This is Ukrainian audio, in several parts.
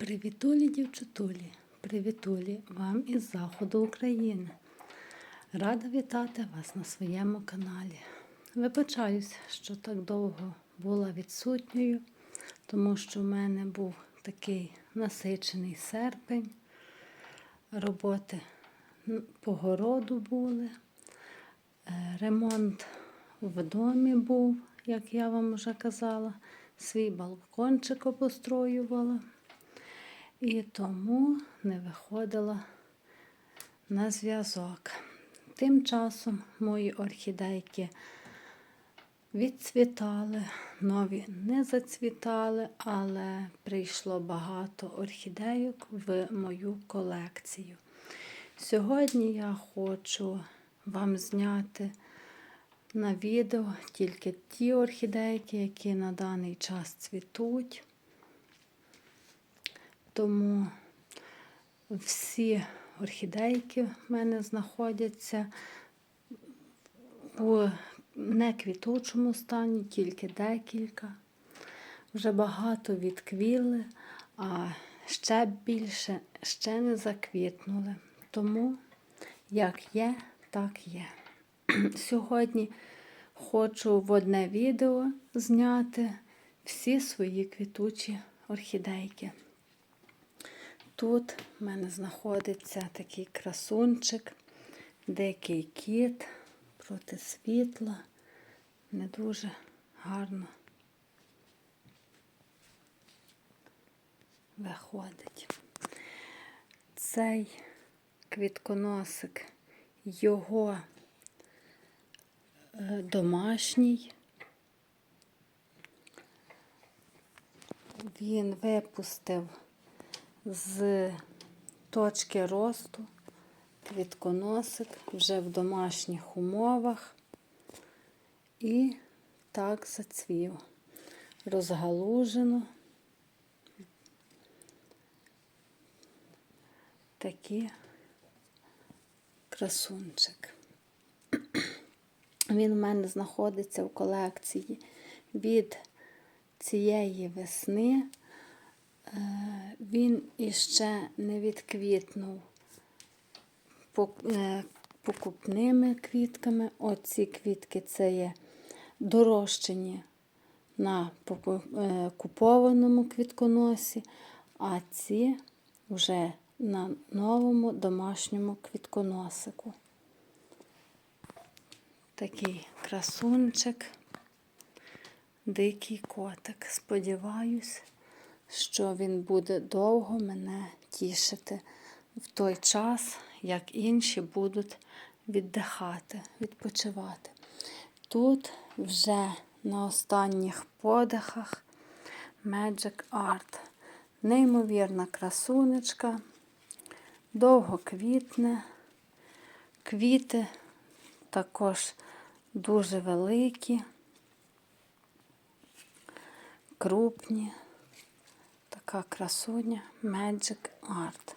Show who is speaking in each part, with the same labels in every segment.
Speaker 1: Привітулі, дівчатулі, привітулі вам із заходу України. Рада вітати вас на своєму каналі. Вибачаюсь, що так довго була відсутньою, тому що в мене був такий насичений серпень. Роботи по городу були, е, ремонт в домі був, як я вам вже казала, свій балкончик обостроювала. І тому не виходила на зв'язок. Тим часом мої орхідейки відцвітали, нові не зацвітали, але прийшло багато орхідейок в мою колекцію. Сьогодні я хочу вам зняти на відео тільки ті орхідейки, які на даний час цвітуть. Тому всі орхідейки в мене знаходяться у неквітучому стані, тільки декілька. Вже багато відквіли, а ще більше ще не заквітнули. Тому як є, так є. Сьогодні хочу в одне відео зняти всі свої квітучі орхідейки. Тут в мене знаходиться такий красунчик, дикий кіт проти світла. Не дуже гарно виходить. Цей квітконосик, його е, домашній. Він випустив з точки росту квітконосик вже в домашніх умовах і так зацвів. Розгалужено. Такий красунчик. Він в мене знаходиться в колекції від цієї весни. Він іще не відквітнув е, покупними квітками. Оці квітки це є дорощені на е, купованому квітконосі, а ці вже на новому домашньому квітконосику. Такий красунчик, дикий котик. Сподіваюсь, що він буде довго мене тішити в той час, як інші будуть віддихати, відпочивати. Тут вже на останніх подихах Magic Art. Неймовірна красунечка, довго квітне, квіти також дуже великі, крупні. Така красуня Magic Art.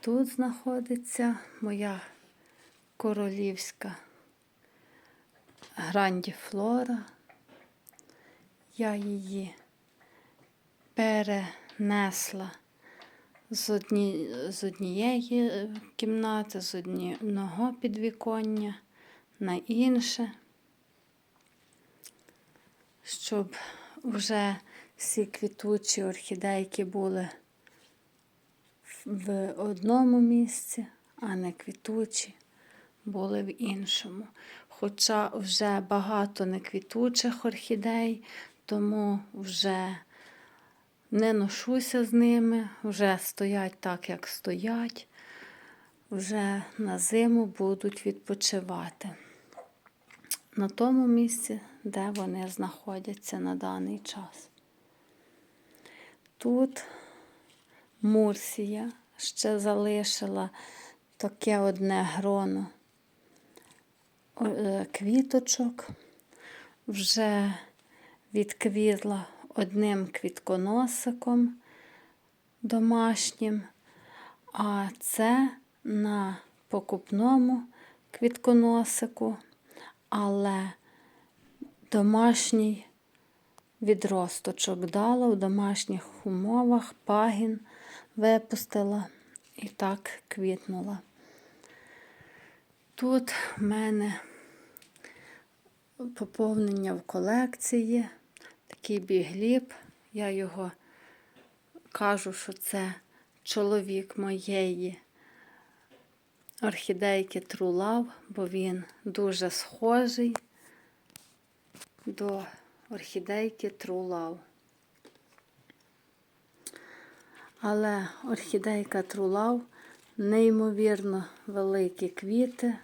Speaker 1: Тут знаходиться моя королівська грандіфлора. Я її перенесла з, одні, з однієї кімнати, з одного підвіконня на інше, щоб вже всі квітучі орхідейки були в одному місці, а не квітучі були в іншому. Хоча вже багато неквітучих орхідей, тому вже не ношуся з ними, вже стоять так, як стоять, вже на зиму будуть відпочивати. На тому місці, де вони знаходяться на даний час. Тут Мурсія ще залишила таке одне гроно е, квіточок, вже відквітла одним квітконосиком домашнім, а це на покупному квітконосику, але домашній відросточок дала в домашніх умовах, пагін випустила і так квітнула. Тут в мене поповнення в колекції, такий бігліб. Я його кажу, що це чоловік моєї орхідейки Трулав, бо він дуже схожий до орхідейки Трулав. Але орхідейка Трулав неймовірно великі квіти,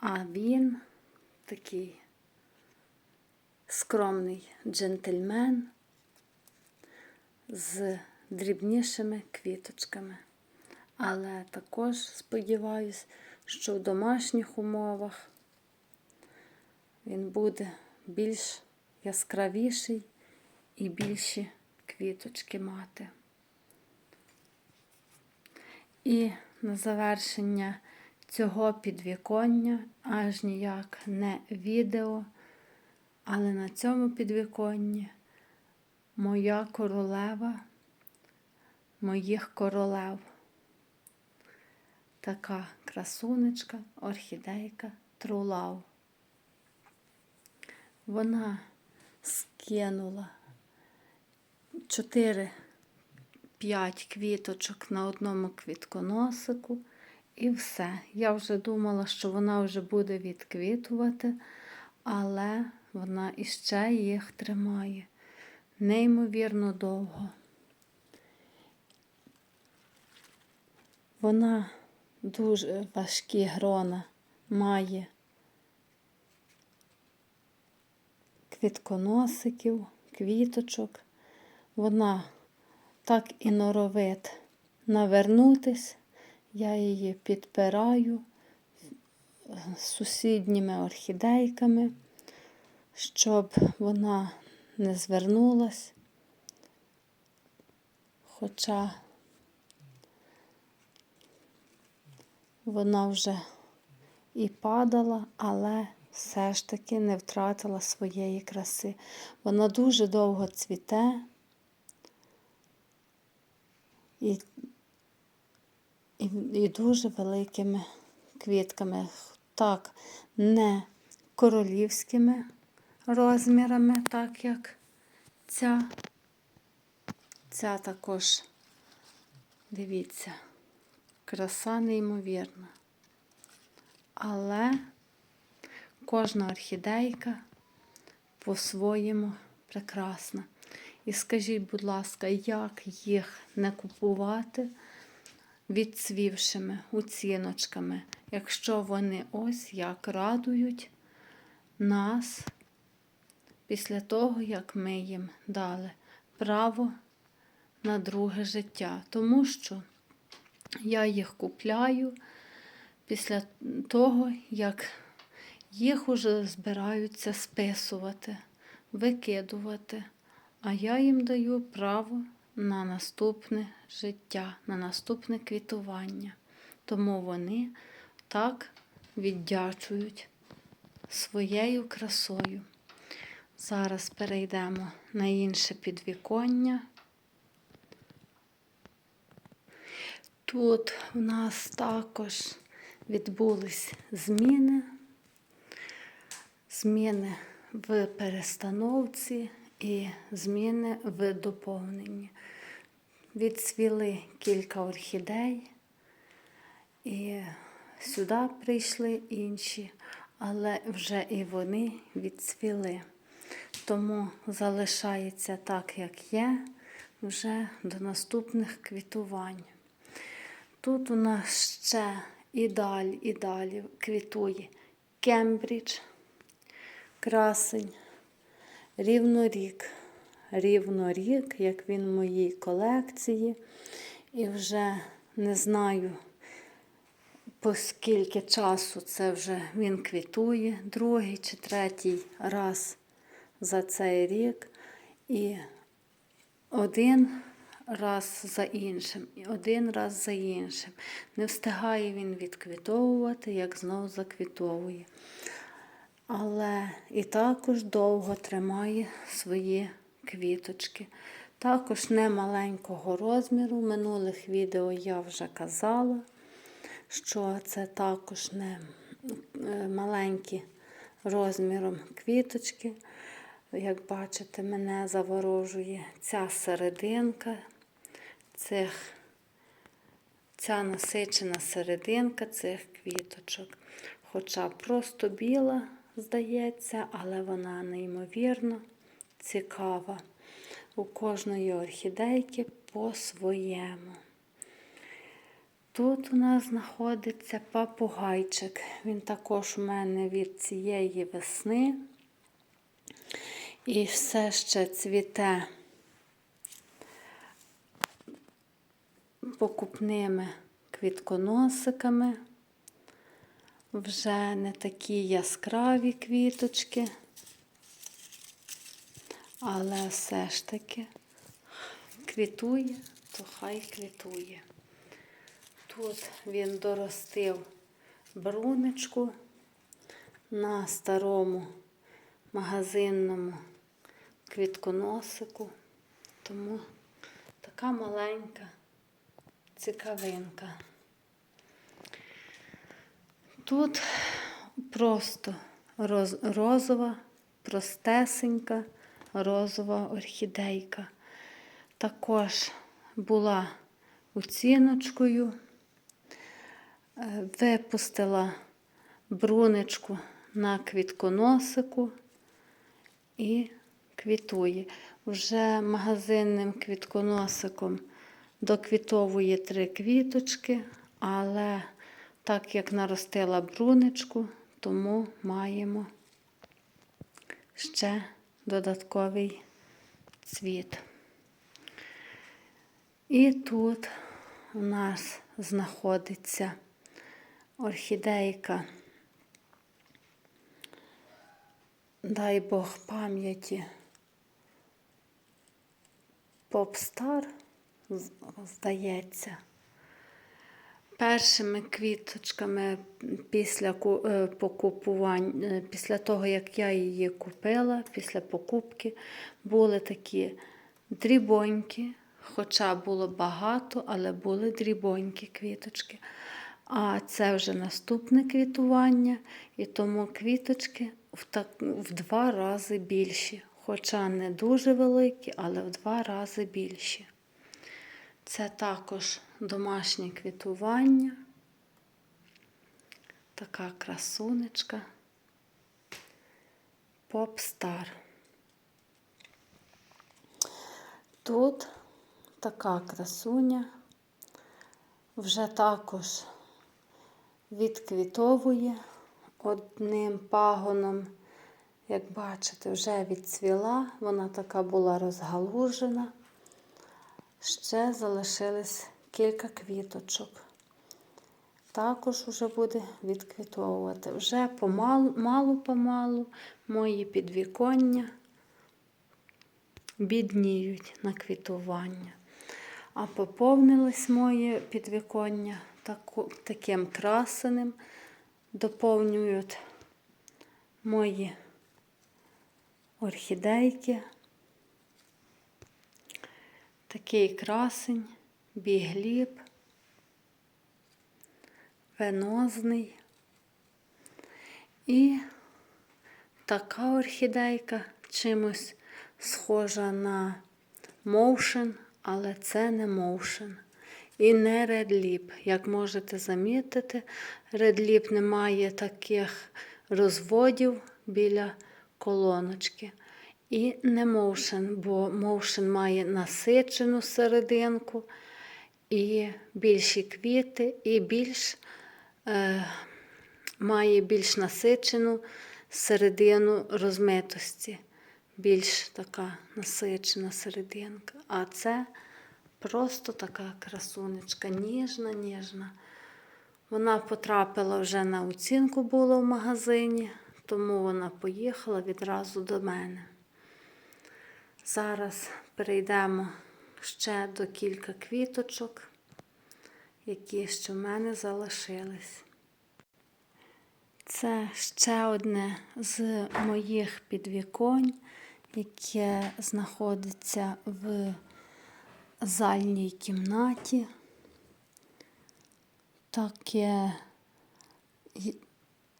Speaker 1: а він такий скромний джентльмен з дрібнішими квіточками. Але також сподіваюся, що в домашніх умовах він буде більш яскравіший і більші квіточки мати. І на завершення цього підвіконня аж ніяк не відео, але на цьому підвіконні моя королева моїх королев. Така красунечка, орхідейка Трулав. Вона скинула 4-5 квіточок на одному квітконосику і все. Я вже думала, що вона вже буде відквітувати, але вона іще їх тримає неймовірно довго. Вона дуже важкі грона має квітконосиків, квіточок. Вона так і норовить навернутись. Я її підпираю сусідніми орхідейками, щоб вона не звернулась. Хоча вона вже і падала, але все ж таки не втратила своєї краси. Вона дуже довго цвіте і, і, і дуже великими квітками. Так, не королівськими розмірами, так як ця. Ця також, дивіться, краса неймовірна. Але кожна орхідейка по-своєму прекрасна. І скажіть, будь ласка, як їх не купувати відцвівшими оціночками, якщо вони ось як радують нас після того, як ми їм дали право на друге життя. Тому що я їх купляю після того, як їх уже збираються списувати, викидувати, а я їм даю право на наступне життя, на наступне квітування. Тому вони так віддячують своєю красою. Зараз перейдемо на інше підвіконня. Тут у нас також відбулись зміни, зміни в перестановці і зміни в доповненні. Відцвіли кілька орхідей, і сюди прийшли інші, але вже і вони відцвіли. Тому залишається так, як є, вже до наступних квітувань. Тут у нас ще і далі, і далі квітує Кембридж, красень, рівнорік. Рівнорік, як він в моїй колекції. І вже не знаю, по скільки часу це вже він квітує, другий чи третій раз за цей рік. І один раз за іншим, і один раз за іншим. Не встигає він відквітовувати, як знову заквітовує. але і також довго тримає свої квіточки. Також не маленького розміру. Минулих відео я вже казала, що це також не е, маленькі розміром квіточки. Як бачите, мене заворожує ця серединка цих, ця насичена серединка цих квіточок. Хоча просто біла, здається, але вона неймовірно цікава. У кожної орхідейки по-своєму. Тут у нас знаходиться папугайчик. Він також у мене від цієї весни. І все ще цвіте покупними квітконосиками. Вже не такі яскраві квіточки, але все ж таки квітує, то хай квітує. Тут він доростив брунечку на старому магазинному квітконосику, тому така маленька цікавинка. Тут просто роз, розова, простесенька розова орхідейка. Також була оціночкою, е, випустила брунечку на квітконосику і квітує. Вже магазинним квітконосиком доквітовує три квіточки, але так як наростила брунечку, тому маємо ще додатковий цвіт. І тут у нас знаходиться орхідейка, дай Бог пам'яті, попстар, здається. Першими квіточками після е, покупування, е, після того, як я її купила, після покупки, були такі дрібонькі, хоча було багато, але були дрібонькі квіточки. А це вже наступне квітування, і тому квіточки в, так, в два рази більші. Хоча не дуже великі, але в два рази більші. Це також домашнє квітування. Така красунечка. Попстар. Тут така красуня вже також відквітовує одним пагоном, як бачите, вже відцвіла, вона така була розгалужена ще залишилось кілька квіточок. Також вже буде відквітовувати. Вже помалу, мало-помалу мої підвіконня бідніють на квітування. А поповнилось моє підвіконня таким красеним, доповнюють мої орхідейки. Такий красень, бігліб, венозний. І така орхідейка чимось схожа на моушен, але це не моушен. І не редліп. Як можете замітити, редліп не має таких розводів біля колоночки. І не моушен, бо моушен має насичену серединку, і більші квіти, і більш е, має більш насичену середину розмитості, більш така насичена серединка. А це просто така красунечка, ніжна, ніжна. Вона потрапила вже на оцінку була в магазині, тому вона поїхала відразу до мене. Зараз перейдемо ще до кілька квіточок, які ще в мене залишились. Це ще одне з моїх підвіконь, яке знаходиться в зальній кімнаті. Таке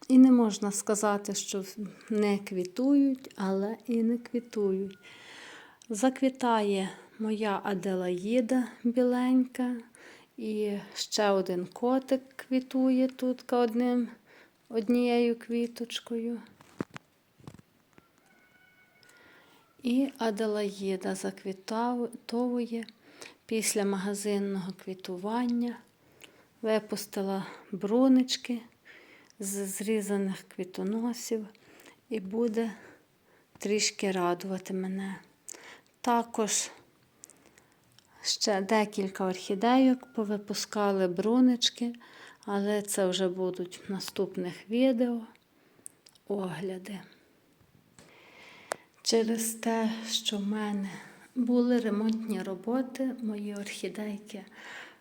Speaker 1: і- не можна сказати, що не квітують, але і не квітують. Заквітає моя Аделаїда біленька, і ще один котик квітує тут одним, однією квіточкою. І Аделаїда заквітовує після магазинного квітування, випустила брунички з зрізаних квітоносів і буде трішки радувати мене. Також ще декілька орхідейок повипускали брунички, але це вже будуть в наступних відео огляди. Через те, що в мене були ремонтні роботи, мої орхідейки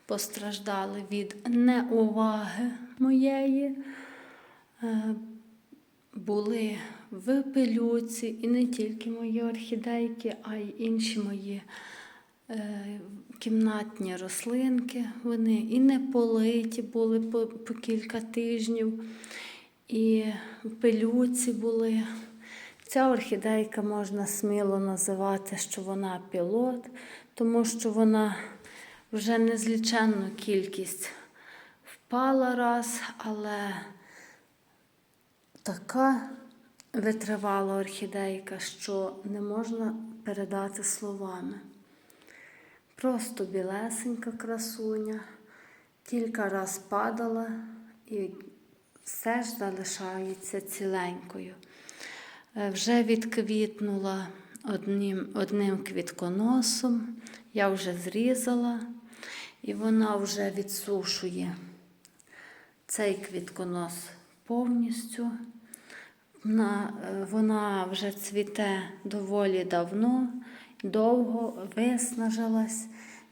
Speaker 1: постраждали від неуваги моєї. Е, Були в пилюці, і не тільки мої орхідейки, а й інші мої е, кімнатні рослинки. Вони і не политі були по, по кілька тижнів, і в пилюці були. Ця орхідейка можна сміло називати, що вона пілот, тому що вона вже незліченну кількість впала раз, але така витривала орхідейка, що не можна передати словами. Просто білесенька красуня, кілька раз падала і все ж залишається ціленькою. Е, Вже відквітнула одним, одним квітконосом, я вже зрізала, і вона вже відсушує цей квітконос повністю. Вона, е, вона вже цвіте доволі давно, довго виснажилась,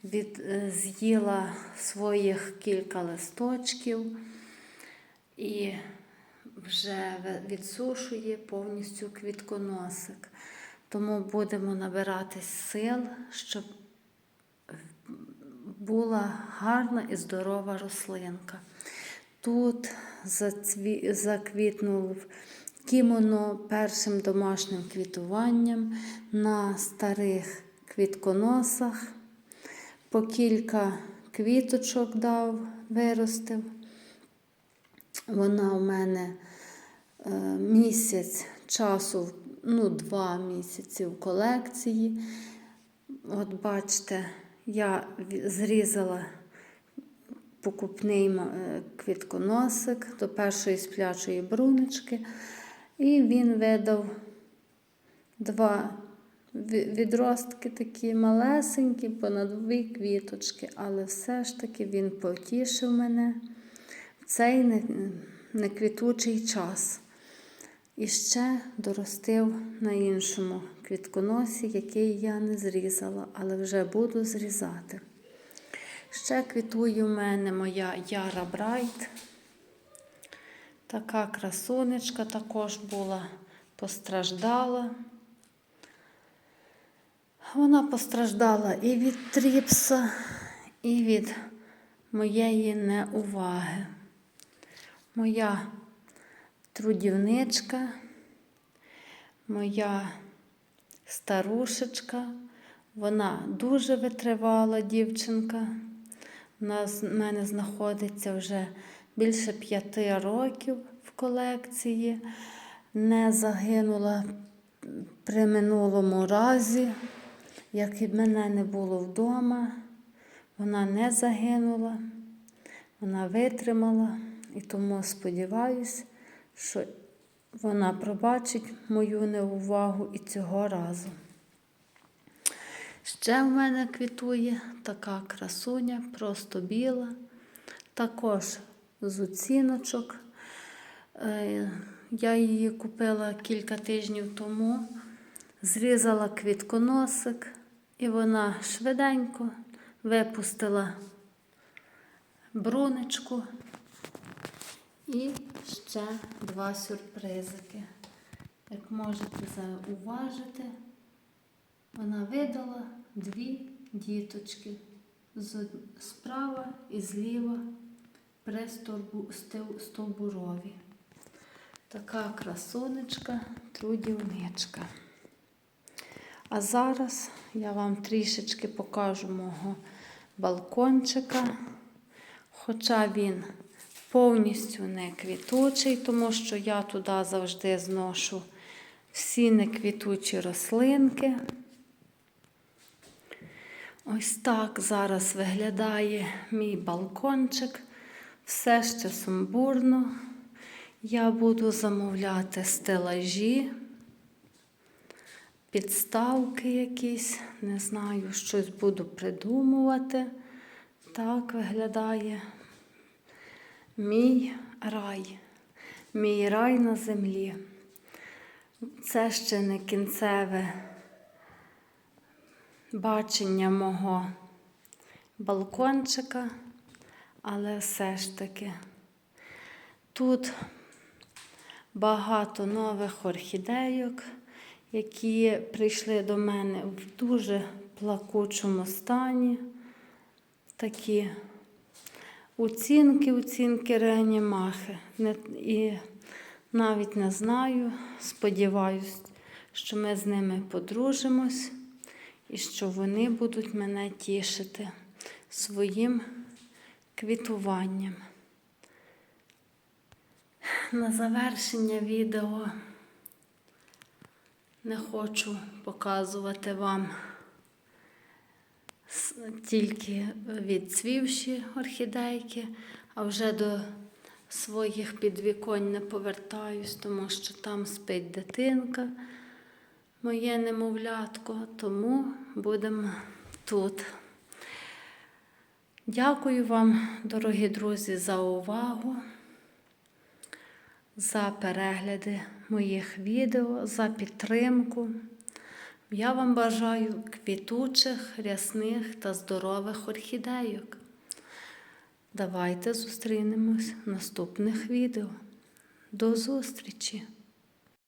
Speaker 1: від, е, з'їла своїх кілька листочків і вже відсушує повністю квітконосик. Тому будемо набиратись сил, щоб була гарна і здорова рослинка. Тут заквітнув кімоно першим домашнім квітуванням на старих квітконосах. По кілька квіточок дав, виростив. Вона у мене е, місяць часу, ну, два місяці в колекції. От бачите, я зрізала покупний е, квітконосик до першої сплячої брунички, і він видав два відростки такі малесенькі, понад дві квіточки, але все ж таки він потішив мене в цей неквітучий час. І ще доростив на іншому квітконосі, який я не зрізала, але вже буду зрізати. Ще квітує в мене моя Яра Брайт. Така красунечка також була постраждала. Вона постраждала і від тріпса, і від моєї неуваги. Моя трудівничка, моя старушечка, вона дуже витривала дівчинка. Нас в мене знаходиться вже більше п'яти років в колекції. Не загинула при минулому разі, як і мене не було вдома. Вона не загинула, вона витримала і тому сподіваюся, що вона пробачить мою неувагу і цього разу. Ще в мене квітує така красуня, просто біла, також з оціночок. Е, Я її купила кілька тижнів тому, зрізала квітконосик, і вона швиденько випустила бруничку І ще два сюрпризики. Як можете зауважити, вона видала дві діточки справа і зліва при стовбу- стовбурові. Така красунечка, трудівничка. А зараз я вам трішечки покажу мого балкончика, хоча він повністю не квітучий, тому що я туди завжди зношу всі неквітучі рослинки. Ось так зараз виглядає мій балкончик. Все ще сумбурно. Я буду замовляти стелажі, підставки якісь, не знаю, щось буду придумувати. Так виглядає мій рай, мій рай на землі. Це ще не кінцеве бачення мого балкончика, але все ж таки тут багато нових орхідейок, які прийшли до мене в дуже плакучому стані. Такі оцінки, оцінки реанімахи. І навіть не знаю, сподіваюсь, що ми з ними подружимось і що вони будуть мене тішити своїм квітуванням. На завершення відео не хочу показувати вам тільки відцвівші орхідейки, а вже до своїх підвіконь не повертаюсь, тому що там спить дитинка, моє немовлятко, тому будемо тут. Дякую вам, дорогі друзі, за увагу, за перегляди моїх відео, за підтримку. Я вам бажаю квітучих, рясних та здорових орхідейок. Давайте зустрінемось в наступних відео. До зустрічі!